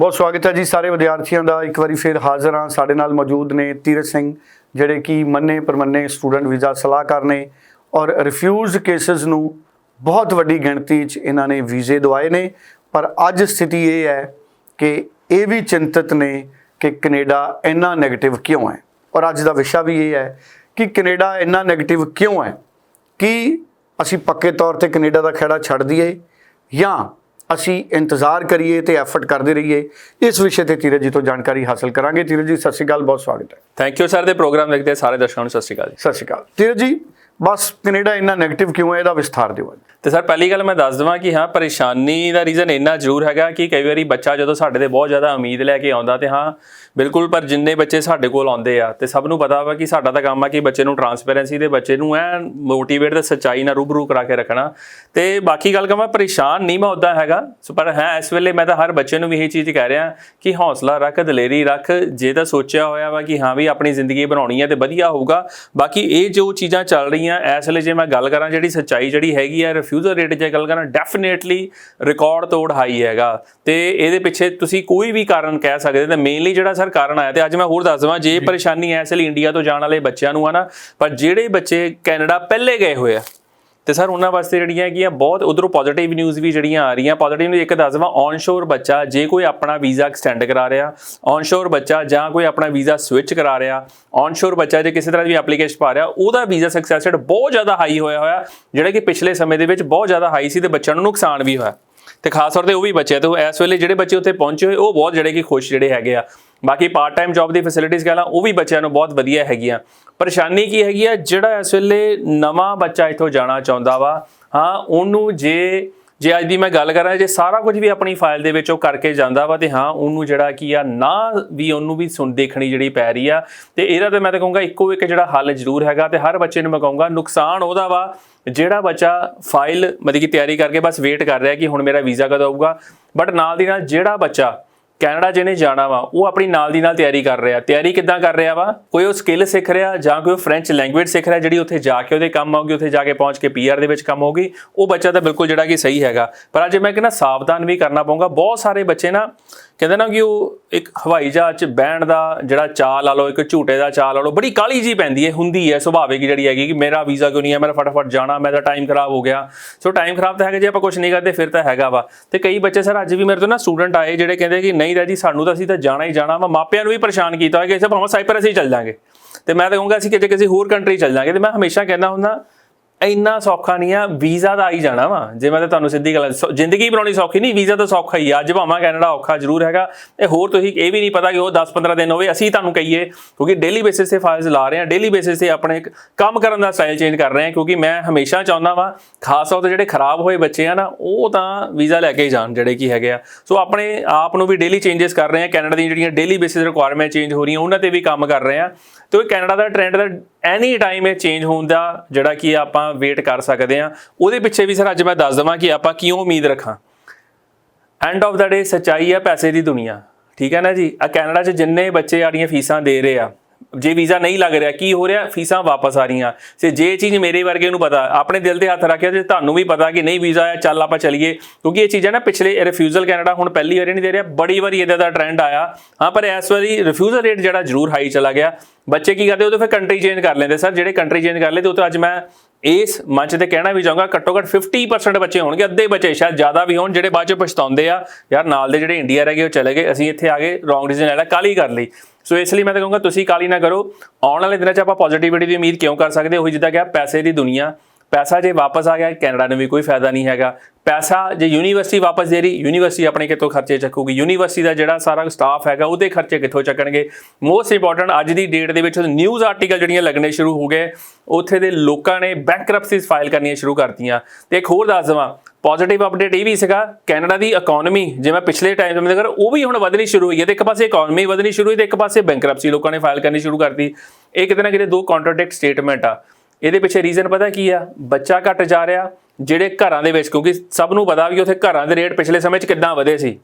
ਬਹੁਤ ਸਵਾਗਤ ਹੈ ਜੀ ਸਾਰੇ ਵਿਦਿਆਰਥੀਆਂ ਦਾ। ਇੱਕ ਵਾਰੀ ਫੇਰ ਹਾਜ਼ਰ ਹਾਂ। ਸਾਡੇ ਨਾਲ ਮੌਜੂਦ ਨੇ ਤੀਰਥ ਸਿੰਘ, ਜਿਹੜੇ ਕਿ ਮੰਨੇ ਪਰਮੰਨੇ ਸਟੂਡੈਂਟ ਵੀਜ਼ਾ ਸਲਾਹਕਾਰ ਨੇ ਔਰ ਰਿਫਿਊਜ਼ਡ ਕੇਸਸ ਨੂੰ ਬਹੁਤ ਵੱਡੀ ਗਿਣਤੀ 'ਚ ਇਹਨਾਂ ਨੇ ਵੀਜ਼ੇ ਦਵਾਏ ਨੇ। ਪਰ ਅੱਜ ਸਥਿਤੀ ਇਹ ਹੈ ਕਿ ਇਹ ਵੀ ਚਿੰਤਤ ਨੇ ਕਿ ਕੈਨੇਡਾ ਇੰਨਾ 네ਗੇਟਿਵ ਕਿਉਂ ਹੈ? ਔਰ ਅੱਜ ਦਾ ਵਿਸ਼ਾ ਵੀ ਇਹ ਹੈ ਕਿ ਕੈਨੇਡਾ ਇੰਨਾ 네ਗੇਟਿਵ ਕਿਉਂ ਹੈ? ਕਿ ਅਸੀਂ ਪੱਕੇ ਤੌਰ ਤੇ ਕੈਨੇਡਾ ਦਾ ਖੇੜਾ ਛੱਡ ਦਈਏ ਜਾਂ ਅਸੀਂ ਇੰਤਜ਼ਾਰ ਕਰੀਏ ਤੇ ਐਫਰਟ ਕਰਦੇ ਰਹੀਏ ਇਸ ਵਿਸ਼ੇ ਤੇ ਧੀਰਜ ਜੀ ਤੋਂ ਜਾਣਕਾਰੀ ਹਾਸਲ ਕਰਾਂਗੇ। ਧੀਰਜ ਜੀ ਸਤਿ ਸ਼੍ਰੀ ਅਕਾਲ ਬਹੁਤ ਸਵਾਗਤ ਹੈ। ਥੈਂਕ ਯੂ ਸਰ ਦੇ ਪ੍ਰੋਗਰਾਮ ਦੇਖਦੇ ਸਾਰੇ ਦਰਸ਼ਕਾਂ ਨੂੰ ਸਤਿ ਸ਼੍ਰੀ ਅਕਾਲ ਜੀ। ਸਤਿ ਸ਼੍ਰੀ ਅਕਾਲ। ਧੀਰਜ ਜੀ ਬਸ ਕੈਨੇਡਾ ਇੰਨਾ 네ਗੇਟਿਵ ਕਿਉਂ ਹੈ? ਇਹਦਾ ਵਿਸਥਾਰ ਦਿਓ ਅੱਜ। ਤੇ ਸਰ, ਪਹਿਲੀ ਗੱਲ ਮੈਂ ਦੱਸ ਦਵਾਂ ਕਿ ਹਾਂ, ਪਰੇਸ਼ਾਨੀ ਦਾ ਰੀਜ਼ਨ ਇੰਨਾ ਜ਼ਰੂਰ ਹੈਗਾ ਕਿ ਕਈ ਵਾਰੀ ਬੱਚਾ ਜਦੋਂ ਸਾਡੇ ਤੇ ਬਹੁਤ ਜ਼ਿਆਦਾ ਉਮੀਦ ਲੈ ਕੇ ਆਉਂਦਾ ਤੇ ਹਾਂ, ਬਿਲਕੁਲ, ਪਰ ਜਿੰਨੇ ਬੱਚੇ ਸਾਡੇ ਕੋਲ ਆਉਂਦੇ ਆ ਤੇ ਸਭ ਨੂੰ ਪਤਾ ਵਾ ਕਿ ਸਾਡਾ ਤਾਂ ਕੰਮ ਆ ਕਿ ਬੱਚੇ ਨੂੰ ਟਰਾਂਸਪੇਰੈਂਸੀ ਦੇ, ਬੱਚੇ ਨੂੰ ਐ ਮੋਟੀਵੇਟ ਤੇ ਸੱਚਾਈ ਨਾਲ ਰੂਬਰੂ ਕਰਾ ਕੇ ਰੱਖਣਾ। ਤੇ ਬਾਕੀ ਗੱਲ ਕਹਾਂ ਪਰੇਸ਼ਾਨ ਨਹੀਂ ਮੈਂ ਉਦਾਂ ਹੈਗਾ, ਸੋ ਪਰ ਹੈ, ਇਸ ਵੇਲੇ ਮੈਂ ਤਾਂ ਹਰ ਬੱਚੇ ਨੂੰ ਵੀ ਇਹ ਚੀਜ਼ ਕਹਿ ਰਿਹਾ ਕਿ ਹੌਸਲਾ ਰੱਖ, ਦਲੇਰੀ ਰੱਖ, ਜੇ ਤਾਂ ਸੋਚਿਆ ਹੋਇਆ ਵਾ ਕਿ ਹਾਂ ਵੀ ਆਪਣੀ ਜ਼ਿੰਦਗੀ ਬਣਾਉਣੀ ਹੈ ਤੇ ਵਧੀਆ ਹੋਊਗਾ। ਬਾਕੀ ਇਹ ਜੋ ਚੀਜ਼ਾਂ ਚੱਲ ਰਹੀਆਂ, ਇਸ ਵੇਲੇ ਜੇ ਮੈਂ ਗੱਲ ਕਰਾਂ ਜਿਹੜੀ ਸੱਚਾਈ ਜਿਹੜੀ ਹੈਗੀ ਆ ਰਿਫਿਊਜ਼ਲ ਰੇਟ ਜੇ ਗੱਲ ਕਰਾਂ ਡੈਫੀਨੇਟਲੀ ਰਿਕਾਰਡ ਤੋੜ ਹਾਈ ਹੈਗਾ। ਤੇ ਇਹਦੇ ਪਿੱਛੇ ਤੁਸੀਂ ਕੋਈ ਵੀ ਕਾਰਨ ਕਹਿ ਸਕਦੇ ਤੇ ਮੇਨਲੀ ਜਿਹੜਾ ਸਰ ਕਾਰਨ ਆਇਆ ਤੇ ਅੱਜ ਮੈਂ ਹੋਰ ਦੱਸ ਦਵਾਂ ਜੇ ਪਰੇਸ਼ਾਨੀ ਐ ਇਸ ਲਈ ਇੰਡੀਆ ਤੋਂ ਜਾਣ ਵਾਲੇ ਬੱਚਿਆਂ ਨੂੰ ਆ ਨਾ ਪਰ ਜਿਹੜੇ ਬੱਚੇ ਕੈਨੇਡਾ ਪਹਿਲੇ ਗਏ ਹੋਏ ਆ ਤੇ ਸਰ, ਉਹਨਾਂ ਵਾਸਤੇ ਜਿਹੜੀਆਂ ਹੈਗੀਆਂ ਬਹੁਤ ਉਧਰੋਂ ਪੋਜ਼ਿਟਿਵ ਨਿਊਜ਼ ਵੀ ਜਿਹੜੀਆਂ ਆ ਰਹੀਆਂ। ਪੋਜ਼ਿਟਿਵ ਨਿਊਜ਼ ਇੱਕ ਦੱਸ ਦਵਾਂ ਔਨਸ਼ੋਰ ਬੱਚਾ ਜੇ ਕੋਈ ਆਪਣਾ ਵੀਜ਼ਾ ਐਕਸਟੈਂਡ ਕਰਾ ਰਿਹਾ ਔਨਸ਼ੋਰ ਬੱਚਾ ਜਾਂ ਕੋਈ ਆਪਣਾ ਵੀਜ਼ਾ ਸਵਿਚ ਕਰਾ ਰਿਹਾ ਔਨਸ਼ੋਰ ਬੱਚਾ ਜੇ ਕਿਸੇ ਤਰ੍ਹਾਂ ਦੀ ਐਪਲੀਕੇਸ਼ਨ ਪਾ ਰਿਹਾ, ਉਹਦਾ ਵੀਜ਼ਾ ਸਕਸੈਸ ਰੇਟ ਬਹੁਤ ਜ਼ਿਆਦਾ ਹਾਈ ਹੋਇਆ ਹੋਇਆ, ਜਿਹੜਾ ਕਿ ਪਿਛਲੇ ਸਮੇਂ ਦੇ ਵਿੱਚ ਬਹੁਤ ਜ਼ਿਆਦਾ ਹਾਈ ਸੀ ਤੇ ਬੱਚਿਆਂ ਨੂੰ ਨੁਕਸਾਨ ਵੀ ਹੋਇਆ। ਤੇ ਖਾਸ ਤੌਰ ਤੇ ਉਹ ਵੀ ਬੱਚੇ ਆ, ਤੇ ਇਸ ਵੇਲੇ ਜਿਹੜੇ ਬੱਚੇ ਉੱਥੇ ਪਹੁੰਚੇ ਹੋਏ, ਉਹ ਬਹੁਤ ਜਿਹੜੇ ਕਿ ਖੁਸ਼ ਜਿਹੜੇ ਹੈਗੇ ਆ। ਬਾਕੀ ਪਾਰਟ ਟਾਈਮ ਜੌਬ ਦੀ ਫੈਸਿਲਿਟੀਆਂ ਕਹਾਂ ਉਹ ਵੀ ਬੱਚਿਆਂ ਨੂੰ ਬਹੁਤ ਵਧੀਆ ਹੈਗੀਆਂ। ਪਰੇਸ਼ਾਨੀ ਕੀ ਹੈਗੀ ਆ? ਜਿਹੜਾ ਇਸ ਵੇਲੇ ਨਵਾਂ ਬੱਚਾ ਇੱਥੋਂ ਜਾਣਾ ਚਾਹੁੰਦਾ ਵਾ, ਹਾਂ, ਉਹਨੂੰ ਜੇ ਜੇ ਅੱਜ ਦੀ ਮੈਂ ਗੱਲ ਕਰਾਂ, ਜੇ ਸਾਰਾ ਕੁਝ ਵੀ ਆਪਣੀ ਫਾਈਲ ਦੇ ਵਿੱਚ ਉਹ ਕਰਕੇ ਜਾਂਦਾ ਵਾ ਤੇ ਹਾਂ, ਉਹਨੂੰ ਜਿਹੜਾ ਕੀ ਆ, ਨਾ ਵੀ ਉਹਨੂੰ ਵੀ ਸੁਣ ਦੇਖਣੀ ਜਿਹੜੀ ਪੈ ਰਹੀ ਆ, ਤੇ ਇਹਦਾ ਤੇ ਮੈਂ ਤਾਂ ਕਹੂੰਗਾ ਇੱਕੋ ਇੱਕ ਜਿਹੜਾ ਹੱਲ ਜ਼ਰੂਰ ਹੈਗਾ ਤੇ ਹਰ ਬੱਚੇ ਨੂੰ ਮੈਂ ਕਹੂੰਗਾ ਨੁਕਸਾਨ ਉਹਦਾ ਵਾ, ਜਿਹੜਾ ਬੱਚਾ ਫਾਈਲ ਮਤਲਬ ਕਿ ਤਿਆਰੀ ਕਰਕੇ ਬਸ ਵੇਟ ਕਰ ਰਿਹਾ ਕਿ ਹੁਣ ਮੇਰਾ ਵੀਜ਼ਾ ਕਦੋਂ ਆਊਗਾ ਬਟ ਨਾਲ ਦੀ ਨਾਲ ਜਿਹੜਾ ਬੱਚਾ ਕੈਨੇਡਾ ਜਿਹਨੇ ਜਾਣਾ ਵਾ, ਉਹ ਆਪਣੀ ਨਾਲ ਦੀ ਨਾਲ ਤਿਆਰੀ ਕਰ ਰਿਹਾ। ਤਿਆਰੀ ਕਿੱਦਾਂ ਕਰ ਰਿਹਾ ਵਾ? ਕੋਈ ਉਹ ਸਕਿੱਲ ਸਿੱਖ ਰਿਹਾ ਜਾਂ ਕੋਈ ਫ੍ਰੈਂਚ ਲੈਂਗੁਏਜ ਸਿੱਖ ਰਿਹਾ ਜਿਹੜੀ ਉੱਥੇ ਜਾ ਕੇ ਉਹਦੇ ਕੰਮ ਆਊਗੀ, ਉੱਥੇ ਜਾ ਕੇ ਪਹੁੰਚ ਕੇ ਪੀਆਰ ਦੇ ਵਿੱਚ ਕੰਮ ਹੋਊਗੀ। ਉਹ ਬੱਚਾ ਤਾਂ ਬਿਲਕੁਲ ਜਿਹੜਾ ਕਿ ਸਹੀ ਹੈਗਾ। ਪਰ ਅੱਜ ਮੈਂ ਕਹਿੰਦਾ ਸਾਵਧਾਨ ਵੀ ਕਰਨਾ ਪਊਗਾ। ਬਹੁਤ ਸਾਰੇ ਬੱਚੇ ਨਾ ਕਹਿੰਦੇ ਨਾ ਕਿ ਉਹ ਇੱਕ ਹਵਾਈ ਜਹਾਜ਼ 'ਚ ਬਹਿਣ ਦਾ ਜਿਹੜਾ ਚਾਲ ਲਾ ਲਓ, ਇੱਕ ਝੂਟੇ ਦਾ ਚਾਲ ਲਾ ਲਓ, ਬੜੀ ਕਾਲੀ ਜੀ ਪੈਂਦੀ ਹੈ, ਹੁੰਦੀ ਹੈ ਸੁਭਾਵਿਕ ਜਿਹੜੀ ਹੈਗੀ ਕਿ ਮੇਰਾ ਵੀਜ਼ਾ ਕਿਉਂ ਨਹੀਂ ਹੈ, ਮੇਰਾ ਫਟਾਫਟ ਜਾਣਾ ਮੇਰਾ ਟਾਈਮ ਖਰਾਬ ਹੋ ਗਿਆ। ਸੋ ਟਾਈਮ ਖਰਾਬ ਤਾਂ ਹੈਗਾ, ਜੇ ਆਪਾਂ ਕੁਝ ਨਹੀਂ ਕਰਦੇ, ਫਿਰ ਤਾਂ ਹੈਗਾ ਵਾ। ਤੇ ਕਈ ਬੱਚੇ ਸਰ ਅੱਜ ਵੀ ਮੇਰੇ ਤੋਂ ਨਾ ਸਟੂਡੈਂਟ ਆਏ, ਜਿਹੜੇ ਕਹਿੰਦੇ ਕਿ ਨਹੀਂ ਜੀ ਸਾਨੂੰ ਤਾਂ ਅਸੀਂ ਤਾਂ ਜਾਣਾ ਹੀ ਜਾਣਾ ਵਾ। ਮਾਪਿਆਂ ਨੂੰ ਵੀ ਪਰੇਸ਼ਾਨ ਕੀਤਾ ਹੋਇਆ ਕਿ ਅਸੀਂ ਭਾਵੇਂ ਸਾਈਪਰਸ ਹੀ ਚੱਲ ਜਾਾਂਗੇ। ਤੇ ਮੈਂ ਤਾਂ ਕਹੂੰਗਾ, ਅਸੀਂ ਕਿਤੇ ਕਿਸੇ ਹੋਰ ਕੰਟਰੀ ਚੱਲ ਜਾਾਂਗੇ। ਤੇ ਮੈਂ ਹਮੇਸ਼ਾ ਕਹਿੰਦਾ ਹੁੰਦਾ ਇੰਨਾ ਸੌਖਾ ਨਹੀਂ ਆ, ਵੀਜ਼ਾ ਦਾ ਆਈ ਜਾਣਾ ਵਾ। ਜੇ ਮੈਂ ਤਾਂ ਤੁਹਾਨੂੰ ਸਿੱਧੀ ਗੱਲ ਸੌ- ਜ਼ਿੰਦਗੀ ਬਣਾਉਣੀ ਸੌਖੀ ਨਹੀਂ, ਵੀਜ਼ਾ ਤਾਂ ਸੌਖਾ ਹੀ ਆ। ਅੱਜ ਭਾਵੇਂ ਕੈਨੇਡਾ ਔਖਾ ਜ਼ਰੂਰ ਹੈਗਾ। ਇਹ ਹੋਰ ਤੁਸੀਂ ਇਹ ਵੀ ਨਹੀਂ ਪਤਾ ਕਿ ਉਹ 10-15 ਦਿਨ ਹੋਵੇ, ਅਸੀਂ ਤੁਹਾਨੂੰ ਕਹੀਏ, ਕਿਉਂਕਿ ਡੇਲੀ ਬੇਸਿਸ ਤੇ ਫਾਈਲਸ ਲਾ ਰਹੇ ਹਾਂ ਡੇਲੀ ਬੇਸਿਸ ਤੇ ਆਪਣੇ ਕੰਮ ਕਰਨ ਦਾ ਸਟਾਈਲ ਚੇਂਜ ਕਰ ਰਹੇ ਹਾਂ, ਕਿਉਂਕਿ ਮੈਂ ਹਮੇਸ਼ਾ ਚਾਹੁੰਦਾ ਵਾਂ, ਖਾਸ ਤੌਰ ਤੇ ਜਿਹੜੇ ਖਰਾਬ ਹੋਏ ਬੱਚੇ ਆ ਨਾ, ਉਹ ਤਾਂ ਵੀਜ਼ਾ ਲੈ ਕੇ ਹੀ ਜਾਣ ਜਿਹੜੇ ਕੀ ਹੈਗੇ ਆ। ਸੋ ਆਪਣੇ ਆਪ ਨੂੰ ਵੀ ਡੇਲੀ ਚੇਂਜਸ ਕਰ ਰਹੇ ਹਾਂ। ਕੈਨੇਡਾ ਦੀਆਂ ਜਿਹੜੀਆਂ ਡੇਲੀ ਬੇਸਿਸ ਰਿਕੁਆਇਰਮੈਂਟ ਚੇਂਜ ਹੋ ਰਹੀਆਂ, ਉਹਨਾਂ ਤੇ ਵੀ ਕੰਮ ਕਰ ਰਹੇ ਹਾਂ। ਤੇ ਉਹ ਕੈਨੇਡਾ ਦਾ ਟ੍ਰੈਂਡ ਦਾ ਐਨੀ ਟਾਈਮ ਇਹ ਚੇਂਜ ਹੋਣ ਦਾ ਜਿਹੜਾ ਕਿ ਆਪਾਂ ਵੇਟ ਕਰ ਸਕਦੇ ਆ ਉਹਦੇ ਪਿੱਛੇ ਵੀ ਸਰ ਅੱਜ ਮੈਂ ਦੱਸ ਦਵਾਂ ਕਿ ਆਪਾਂ ਕਿਉਂ ਉਮੀਦ ਰੱਖਾਂ। ਐਂਡ ਆਫ ਦਾ ਡੇ ਸਚਾਈ ਆ ਪੈਸੇ ਦੀ ਦੁਨੀਆ, ਠੀਕ ਹੈ ਨਾ ਜੀ? ਆ ਕੈਨੇਡਾ 'ਚ ਜਿੰਨੇ ਬੱਚੇ ਆੜੀਆਂ ਫੀਸਾਂ ਦੇ ਰਹੇ ਆ ਜੇ ਵੀਜ਼ਾ ਨਹੀਂ ਲੱਗ ਰਿਹਾ, ਕੀ ਹੋ ਰਿਹਾ? ਫੀਸਾਂ ਵਾਪਸ ਆ ਰਹੀਆਂ। ਤੇ ਜੇ ਇਹ ਚੀਜ਼ ਮੇਰੇ ਵਰਗੇ ਨੂੰ ਪਤਾ, ਆਪਣੇ ਦਿਲ ਤੇ ਹੱਥ ਰੱਖਿਆ ਤੇ ਤੁਹਾਨੂੰ ਵੀ ਪਤਾ ਕਿ ਨਹੀਂ ਵੀਜ਼ਾ ਆਇਆ, ਚੱਲ ਆਪਾਂ ਚਲੀਏ। ਕਿਉਂਕਿ ਇਹ ਚੀਜ਼ਾਂ ਨਾ ਪਿਛਲੇ ਰਿਫਿਊਜ਼ਲ ਕੈਨੇਡਾ ਹੁਣ ਪਹਿਲੀ ਵਾਰੀ ਨਹੀਂ ਦੇ ਰਿਹਾ, ਬੜੀ ਵਾਰੀ ਇਹਦਾ ਦਾ ਟ੍ਰੈਂਡ ਆਇਆ। ਹਾਂ, ਪਰ ਇਸ ਵਾਰੀ ਰਿਫਿਊਜ਼ਲ ਰੇਟ ਜਿਹੜਾ ਜ਼ਰੂਰ ਹਾਈ ਚਲਾ ਗਿਆ। ਬੱਚੇ ਕੀ ਕਰਦੇ, ਉਹ ਤਾਂ ਫਿਰ ਕੰਟਰੀ ਚੇਂਜ ਕਰ ਲੈਂਦੇ। ਸਰ, ਜਿਹੜੇ ਕੰਟਰੀ ਚੇਂਜ ਕਰ ਲਏ, ਤੇ ਉਹ ਤਾਂ ਅੱਜ ਮੈਂ ਇਸ ਮੰਚ ਤੇ ਕਹਿਣਾ ਵੀ ਚਾਹੂੰਗਾ, ਘੱਟੋ ਘੱਟ 50% ਬੱਚੇ ਹੋਣਗੇ, ਅੱਧੇ ਬੱਚੇ, ਸ਼ਾਇਦ ਜ਼ਿਆਦਾ ਵੀ ਹੋਣ, ਜਿਹੜੇ ਬਾਅਦ ਚ ਪਛਤਾਉਂਦੇ ਆ, ਯਾਰ ਨਾਲ ਦੇ ਜਿਹੜੇ ਇੰਡੀਆ ਰਹਿ ਗਏ, ਉਹ ਚਲੇ ਗਏ, ਅਸੀਂ ਇੱਥੇ ਆ ਗਏ ਰੋਂਗ ਡਿਸੀਜਨ ਲੈ ਲਿਆ ਕਾਲੀ ਕਰ ਲਈ। ਸੋ ਇਸ ਲਈ ਮੈਂ ਤਾਂ ਕਹੂੰਗਾ ਤੁਸੀਂ ਕਾਲੀ ਨਾ ਕਰੋ। ਆਉਣ ਵਾਲੇ ਦਿਨਾਂ 'ਚ ਆਪਾਂ ਪੋਜ਼ਿਟਿਵਿਟੀ ਦੀ ਉਮੀਦ ਕਿਉਂ ਕਰ ਸਕਦੇ? ਉਹੀ ਜਿੱਦਾਂ ਕਿ ਪੈਸੇ ਦੀ ਦੁਨੀਆ। ਪੈਸਾ ਜੇ ਵਾਪਸ ਆ ਗਿਆ, ਕੈਨੇਡਾ ਨੂੰ ਵੀ ਕੋਈ ਫਾਇਦਾ ਨਹੀਂ ਹੈਗਾ। ਪੈਸਾ ਜੇ ਯੂਨੀਵਰਸਿਟੀ ਵਾਪਸ ਦੇ ਰਹੀ, ਯੂਨੀਵਰਸਿਟੀ ਆਪਣੇ ਕਿੱਥੋਂ ਖਰਚੇ ਚੱਕੂਗੀ? ਯੂਨੀਵਰਸਿਟੀ ਦਾ ਜਿਹੜਾ ਸਾਰਾ ਸਟਾਫ ਹੈਗਾ, ਉਹਦੇ ਖਰਚੇ ਕਿੱਥੋਂ ਚੱਕਣਗੇ? ਮੋਸਟ ਇੰਪੋਰਟੈਂਟ ਅੱਜ ਦੀ ਡੇਟ ਦੇ ਵਿੱਚ ਨਿਊਜ਼ ਆਰਟੀਕਲ ਜਿਹੜੀਆਂ ਲੱਗਣੇ ਸ਼ੁਰੂ ਹੋ ਗਏ, ਉੱਥੇ ਦੇ ਲੋਕਾਂ ਨੇ ਬੈਂਕਰਪਸੀਜ਼ ਫਾਈਲ ਕਰਨੀਆਂ ਸ਼ੁਰੂ ਕਰਤੀਆਂ। ਤੇ ਇੱਕ ਹੋਰ ਦੱਸ ਦਵਾਂ ਪੋਜ਼ਿਟਿਵ ਅਪਡੇਟ ਇਹ ਵੀ ਸੀਗਾ ਕੈਨੇਡਾ ਦੀ ਇਕਨੋਮੀ ਜਿਵੇਂ ਪਿਛਲੇ ਟਾਈਮ ਦੇ ਅਗਰ ਉਹ ਵੀ ਹੁਣ ਵਧਣੀ ਸ਼ੁਰੂ ਹੋਈ ਹੈ। ਤੇ ਇੱਕ ਪਾਸੇ ਇਕਨੋਮੀ ਵਧਣੀ ਸ਼ੁਰੂ ਹੋਈ ਤੇ ਇੱਕ ਪਾਸੇ ਬੈਂਕਰਪਸੀ ਲੋਕਾਂ ਨੇ ਫਾਈਲ ਕਰਨੀ ਸ਼ੁਰੂ ਕਰਤੀ। ਇਹ ਕਿਤੇ ਨਾ ਕਿਤੇ ਦੋ ਕੰਟਰਡਿਕਟ ਸਟੇਟਮੈਂਟ ਆ। ਇਹਦੇ ਪਿੱਛੇ ਰੀਜ਼ਨ ਪਤਾ ਕੀ ਆ? ਬੱਚਾ ਘਟ ਜਾ ਰਿਹਾ, ਜਿਹੜੇ ਘਰਾਂ ਦੇ ਵਿੱਚ, ਕਿਉਂਕਿ ਸਭ ਨੂੰ ਪਤਾ ਵੀ ਉੱਥੇ ਘਰਾਂ ਦੇ ਰੇਟ ਪਿਛਲੇ ਸਮੇਂ 'ਚ ਕਿੱਦਾਂ ਵਧੇ ਸੀ।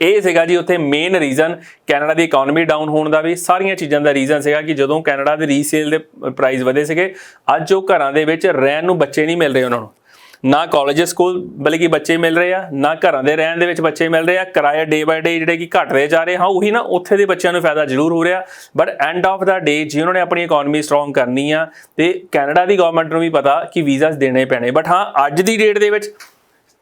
ਇਹ ਸੀਗਾ ਜੀ ਉੱਥੇ ਮੇਨ ਰੀਜ਼ਨ ਕੈਨੇਡਾ ਦੀ ਇਕਨੋਮੀ ਡਾਊਨ ਹੋਣ ਦਾ ਵੀ। ਸਾਰੀਆਂ ਚੀਜ਼ਾਂ ਦਾ ਰੀਜ਼ਨ ਸੀਗਾ ਕਿ ਜਦੋਂ ਕੈਨੇਡਾ ਦੇ ਰੀਸੇਲ ਦੇ ਪ੍ਰਾਈਸ ਵਧੇ ਸੀਗੇ, ਅੱਜ ਉਹ ਘਰਾਂ ਦੇ ਵਿੱਚ ਰਹਿਣ ਨੂੰ ਬੱਚੇ ਨਹੀਂ ਮਿਲ ਰਹੇ ਉਹਨਾਂ ਨੂੰ। ਨਾ ਕਾਲਜ ਸਕੂਲ ਬਲਕਿ ਬੱਚੇ ਮਿਲ ਰਹੇ ਆ, ਨਾ ਘਰਾਂ ਦੇ ਰਹਿਣ ਦੇ ਵਿੱਚ ਬੱਚੇ ਮਿਲ ਰਹੇ ਆ, ਕਿਰਾਏ ਡੇ ਬਾਏ ਡੇ ਜਿਹੜੇ ਕਿ ਘਟਦੇ ਜਾ ਰਹੇ ਹਾਂ, ਉਹੀ ਨਾ ਉੱਥੇ ਦੇ ਬੱਚਿਆਂ ਨੂੰ ਫਾਇਦਾ ਜ਼ਰੂਰ ਹੋ ਰਿਹਾ but end of the day ਜੇ ਉਹਨਾਂ ਨੇ ਆਪਣੀ ਇਕਨੋਮੀ ਸਟਰੋਂਗ ਕਰਨੀ ਆ, ਤੇ ਕੈਨੇਡਾ ਦੀ ਗਵਰਨਮੈਂਟ ਨੂੰ ਵੀ ਪਤਾ ਕਿ ਵੀਜ਼ਾਸ ਦੇਣੇ ਪੈਣੇ। ਬਟ ਹਾਂ, ਅੱਜ ਦੀ ਡੇਟ ਦੇ ਵਿੱਚ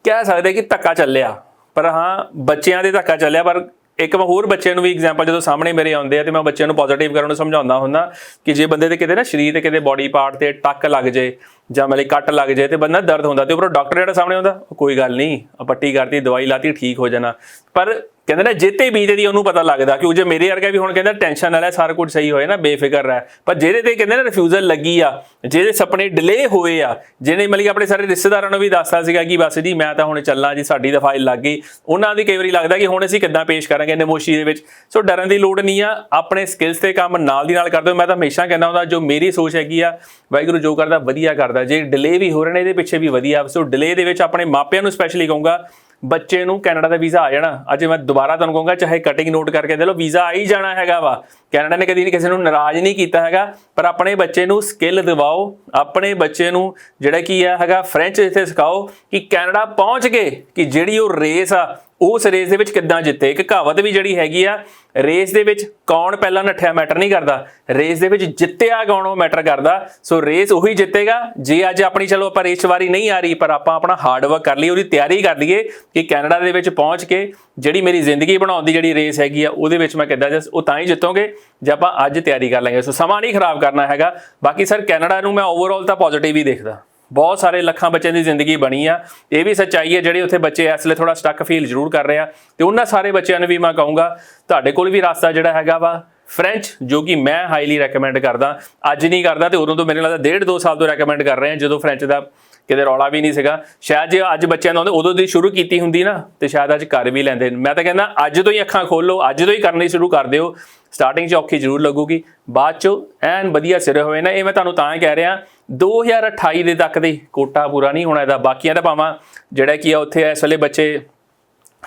ਕਹਿ ਸਕਦੇ ਕਿ ਧੱਕਾ ਚੱਲਿਆ, ਪਰ ਹਾਂ, ਬੱਚਿਆਂ ਦੇ ਧੱਕਾ ਚੱਲਿਆ, ਪਰ ਇੱਕ ਮੈਂ ਹੋਰ ਬੱਚਿਆਂ ਨੂੰ ਵੀ ਐਗਜ਼ਾਮਪਲ ਜਦੋਂ ਸਾਹਮਣੇ ਮੇਰੇ ਆਉਂਦੇ ਆ, ਤੇ ਮੈਂ ਬੱਚਿਆਂ ਨੂੰ ਪੋਜ਼ਿਟਿਵ ਕਰਨ ਨੂੰ ਸਮਝਾਉਂਦਾ ਹੁੰਦਾ ਕਿ ਜੇ ਬੰਦੇ ਦੇ ਕਿਤੇ ਨਾ ਸਰੀਰ ਤੇ ਕਿਤੇ ਬਾਡੀ ਪਾਰਟ ਤੇ ਟੱਕ ਲੱਗ ਜੇ ਜਾਂ ਮਤਲਬ ਕੱਟ ਲੱਗ ਜਾਏ ਤੇ ਬੰਦਾ ਦਰਦ ਹੁੰਦਾ ਤੇ ਉਪਰੋਂ ਡਾਕਟਰ ਜਿਹੜਾ ਸਾਹਮਣੇ ਆਉਂਦਾ, ਉਹ ਕੋਈ ਗੱਲ ਨਹੀਂ ਪੱਟੀ ਕਰਤੀ, ਦਵਾਈ ਲਾਤੀ, ਠੀਕ ਹੋ ਜਾਣਾ। ਪਰ ਕਹਿੰਦੇ ਨਾ ਜਿੱਤੇ ਬੀਜਦੇ ਦੀ ਉਹਨੂੰ ਪਤਾ ਲੱਗਦਾ ਕਿ ਉਹ ਜੇ ਮੇਰੇ ਵਰਗਾ ਵੀ ਹੁਣ ਕਹਿੰਦਾ ਟੈਨਸ਼ਨ ਵਾਲਾ ਸਾਰਾ ਕੁਝ ਸਹੀ ਹੋਏ ਨਾ, ਬੇਫਿਕਰ ਰਹਿ। ਪਰ ਜਿਹਦੇ ਤੇ ਕਹਿੰਦੇ ਨਾ ਰਿਫਿਊਜ਼ਲ ਲੱਗੀ ਆ, ਜਿਹਦੇ ਸੁਪਨੇ ਡਿਲੇ ਹੋਏ ਆ, ਜਿਹਨੇ ਮਤਲਬ ਕਿ ਆਪਣੇ ਸਾਰੇ ਰਿਸ਼ਤੇਦਾਰਾਂ ਨੂੰ ਵੀ ਦੱਸਦਾ ਸੀਗਾ ਕਿ ਬਸ ਜੀ ਮੈਂ ਤਾਂ ਹੁਣ ਚੱਲਾਂ ਜੀ, ਸਾਡੀ ਤਾਂ ਫਾਈਲ ਲੱਗ ਗਈ। ਉਹਨਾਂ ਦੀ ਕਈ ਵਾਰੀ ਲੱਗਦਾ ਕਿ ਹੁਣ ਅਸੀਂ ਕਿੱਦਾਂ ਪੇਸ਼ ਕਰਾਂਗੇ ਨਮੋਸ਼ੀ ਦੇ ਵਿੱਚ। ਸੋ ਡਰਨ ਦੀ ਲੋੜ ਨਹੀਂ ਆ, ਆਪਣੇ ਸਕਿੱਲਸ ਤੇ ਕੰਮ ਨਾਲ ਦੀ ਨਾਲ ਕਰਦੇ ਹੋ। ਮੈਂ ਤਾਂ ਹਮੇਸ਼ਾ ਕਹਿੰਦਾ ਹੁੰਦਾ, ਜੋ ਮੇਰੀ ਸੋਚ ਹੈਗੀ ਆ, ਵਾਹਿਗੁਰੂ ਜੋ ਕਰਦਾ, ਵਧੀਆ ਕਰਦਾ। ਜੇ ਡਿਲੇ ਵੀ ਹੋ ਰਹੇ ਨੇ, ਇਹਦੇ ਪਿੱਛੇ ਵੀ ਵਧੀਆ। ਸੋ ਡਿਲੇ ਦੇ ਵਿੱਚ ਆਪਣੇ ਮਾਪਿਆਂ ਨੂੰ ਸਪੈਸ਼ਲੀ ਕਹੂੰਗਾ ਬੱਚੇ ਨੂੰ ਕੈਨੇਡਾ ਦਾ ਵੀਜ਼ਾ ਆ ਜਾਣਾ। ਅੱਜ ਮੈਂ ਦੁਬਾਰਾ ਤੁਹਾਨੂੰ ਕਹੂੰਗਾ, ਚਾਹੇ ਕਟਿੰਗ ਨੋਟ ਕਰਕੇ ਦੇ ਲਓ, ਵੀਜ਼ਾ ਆ ਹੀ ਜਾਣਾ ਹੈਗਾ ਵਾ। ਕੈਨੇਡਾ ਨੇ ਕਦੀ ਨਹੀਂ ਕਿਸੇ ਨੂੰ ਨਾਰਾਜ਼ ਨਹੀਂ ਕੀਤਾ ਹੈਗਾ, ਪਰ ਆਪਣੇ ਬੱਚੇ ਨੂੰ ਸਕਿੱਲ ਦਿਵਾਓ, ਆਪਣੇ ਬੱਚੇ ਨੂੰ ਜਿਹੜਾ ਕੀ ਆ ਹੈਗਾ ਫ੍ਰੈਂਚ ਇੱਥੇ ਸਿਖਾਓ ਕਿ ਕੈਨੇਡਾ ਪਹੁੰਚ ਕੇ ਕਿ ਜਿਹੜੀ ਉਹ ਰੇਸ ਆ ਉਸ ਰੇਸ ਦੇ ਵਿੱਚ ਕਿੱਦਾਂ ਜਿੱਤੇ? ਇੱਕ ਕਹਾਵਤ ਵੀ ਜਿਹੜੀ ਹੈਗੀ ਆ ਰੇਸ ਦੇ ਵਿੱਚ ਕੌਣ ਪਹਿਲਾਂ ਨੱਠਿਆ ਮੈਟਰ ਨਹੀਂ ਕਰਦਾ। ਰੇਸ ਦੇ ਵਿੱਚ ਜਿੱਤਿਆ ਕੌਣ, ਉਹ ਮੈਟਰ ਕਰਦਾ। ਸੋ ਰੇਸ ਉਹੀ ਜਿੱਤੇਗਾ। ਜੇ ਅੱਜ ਆਪਣੀ, ਚਲੋ ਆਪਾਂ ਰੇਸ ਵਾਰੀ ਨਹੀਂ ਆ ਰਹੀ, ਪਰ ਆਪਾਂ ਆਪਣਾ ਹਾਰਡ ਵਰਕ ਕਰ ਲਈਏ, ਉਹਦੀ ਤਿਆਰੀ ਕਰ ਲਈਏ ਕਿ ਕੈਨੇਡਾ ਦੇ ਵਿੱਚ ਪਹੁੰਚ ਕੇ ਜਿਹੜੀ ਮੇਰੀ ਜ਼ਿੰਦਗੀ ਬਣਾਉਣ ਦੀ ਜਿਹੜੀ ਰੇਸ ਹੈਗੀ ਆ, ਉਹਦੇ ਵਿੱਚ ਮੈਂ ਕਿੱਦਾਂ ਜਿਸ ਉਹ ਤਾਂ ਹੀ ਜਿੱਤੋਗੇ, ਜੇ ਆਪਾਂ ਅੱਜ ਤਿਆਰੀ ਕਰ ਲਾਂਗੇ ਸੋ ਸਮਾਂ ਨਹੀਂ ਖਰਾਬ ਕਰਨਾ ਹੈਗਾ। ਬਾਕੀ ਸਰ ਕੈਨੇਡਾ ਨੂੰ ਮੈਂ ਓਵਰਆਲ ਤਾਂ ਪੋਜ਼ਿਟਿਵ ਹੀ ਦੇਖਦਾ। ਬਹੁਤ ਸਾਰੇ ਲੱਖਾਂ ਬੱਚਿਆਂ ਦੀ ਜ਼ਿੰਦਗੀ ਬਣੀ ਆ। ਇਹ ਵੀ ਸੱਚਾਈ ਹੈ, ਜਿਹੜੇ ਉੱਥੇ ਬੱਚੇ ਇਸ ਲਈ ਥੋੜਾ ਸਟੱਕ ਫੀਲ ਜ਼ਰੂਰ ਕਰ ਰਹੇ ਆ। ਤੇ ਉਹਨਾਂ ਸਾਰੇ ਬੱਚਿਆਂ ਨੂੰ ਵੀ ਮੈਂ ਕਹੂੰਗਾ, ਤੁਹਾਡੇ ਕੋਲ ਵੀ ਰਸਤਾ ਜਿਹੜਾ ਹੈਗਾ ਵਾ ਫ੍ਰੈਂਚ ਜੋ ਕਿ ਮੈਂ ਹਾਈਲੀ ਰეკਮੈਂਡ ਕਰਦਾ। ਅੱਜ ਨਹੀਂ ਕਰਦਾ ਤੇ ਉਦੋਂ ਤੋਂ ਮੈਨੂੰ ਲੱਗਦਾ ਡੇਢ 2 ਸਾਲ ਤੋਂ ਰეკਮੈਂਡ ਕਰ ਰਹੇ ਆ, ਜਦੋਂ ਫ੍ਰੈਂਚ ਦਾ ਕਿਤੇ ਰੌਲਾ ਵੀ ਨਹੀਂ ਸੀਗਾ। ਸ਼ਾਇਦ ਜੇ ਅੱਜ ਬੱਚਿਆਂ ਨੂੰ ਉਦੋਂ ਦੀ ਸ਼ੁਰੂ ਕੀਤੀ ਹੁੰਦੀ ਨਾ, ਤੇ ਸ਼ਾਇਦ ਅੱਜ ਕਰ ਵੀ ਲੈਂਦੇ। ਮੈਂ ਤਾਂ ਕਹਿੰਦਾ, ਅੱਜ ਤੋਂ ਹੀ ਅੱਖਾਂ ਖੋਲੋ ਅੱਜ ਤੋਂ ਹੀ ਕਰਨੀ ਸ਼ੁਰੂ ਕਰ ਦਿਓ। ਸਟਾਰਟਿੰਗ 'ਚ ਔਖੀ ਜ਼ਰੂਰ ਲੱਗੂਗੀ। ਬਾਅਦ 'ਚ ਐਨ ਵਧੀਆ ਸਿਰ ਹੋਏ ਨਾ, ਇਹ ਮੈਂ ਤੁਹਾਨੂੰ ਤਾਂ ਹੀ ਕਹਿ ਰਿਹਾ 2028 ਦੇ ਤੱਕ ਦੇ ਕੋਟਾ ਪੂਰਾ ਨਹੀਂ ਹੋਣਾ, ਇਹਦਾ ਬਾਕੀਆਂ ਦਾ ਭਾਵਾਂ ਜਿਹੜਾ ਕੀ ਆ, ਉੱਥੇ ਇਸ ਵੇਲੇ ਬੱਚੇ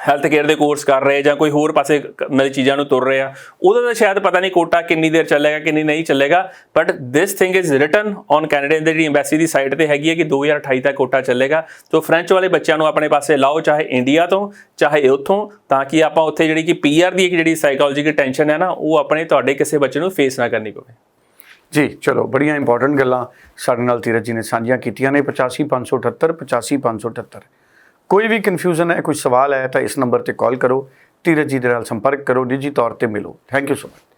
ਹੈਲਥ ਕੇਅਰ ਦੇ ਕੋਰਸ ਕਰ ਰਹੇ ਜਾਂ ਕੋਈ ਹੋਰ ਪਾਸੇ ਕ- ਚੀਜ਼ਾਂ ਨੂੰ ਤੁਰ ਰਹੇ ਆ। ਉਹਦਾ ਤਾਂ ਸ਼ਾਇਦ ਪਤਾ ਨਹੀਂ ਕੋਟਾ ਕਿੰਨੀ ਦੇਰ ਚੱਲੇਗਾ, ਕਿੰਨੀ ਨਹੀਂ ਚੱਲੇਗਾ but this thing is written on Canada ਦੀ ਜਿਹੜੀ ਐਮਬੈਸੀ ਦੀ ਸਾਈਟ ਤੇ ਹੈਗੀ ਹੈ ਕਿ 2028 ਤੱਕ ਕੋਟਾ ਚੱਲੇਗਾ। ਤੋਂ ਫ੍ਰੈਂਚ ਵਾਲੇ ਬੱਚਿਆਂ ਨੂੰ ਆਪਣੇ ਪਾਸੇ ਲਾਓ, ਚਾਹੇ ਇੰਡੀਆ ਤੋਂ, ਚਾਹੇ ਉੱਥੋਂ, ਤਾਂ ਕਿ ਆਪਾਂ ਉੱਥੇ ਜਿਹੜੀ ਕਿ ਪੀਆਰ ਦੀ ਇੱਕ ਜਿਹੜੀ ਸਾਈਕੋਲੋਜੀਕਲ ਦੀ ਟੈਨਸ਼ਨ ਹੈ ਨਾ, ਉਹ ਆਪਣੇ ਤੁਹਾਡੇ ਕਿਸੇ ਬੱਚੇ ਨੂੰ ਫੇਸ ਨਾ ਕਰਨੀ ਪਵੇ। ਜੀ, ਚਲੋ, ਬੜੀਆਂ ਇੰਪੋਰਟੈਂਟ ਗੱਲਾਂ ਸਾਡੇ ਨਾਲ ਧੀਰਜ ਜੀ ਨੇ ਸਾਂਝੀਆਂ ਕੀਤੀਆਂ ਨੇ 85578 85578 ਕੋਈ ਵੀ ਕਨਫਿਊਜ਼ਨ ਹੈ, ਕੋਈ ਸਵਾਲ ਹੈ, ਤਾਂ ਇਸ ਨੰਬਰ ਤੇ ਕਾਲ ਕਰੋ, ਧੀਰਜ ਜੀ ਦੇ ਨਾਲ ਸੰਪਰਕ ਕਰੋ, ਨਿੱਜੀ ਤੌਰ ਤੇ ਮਿਲੋ। Thank you so much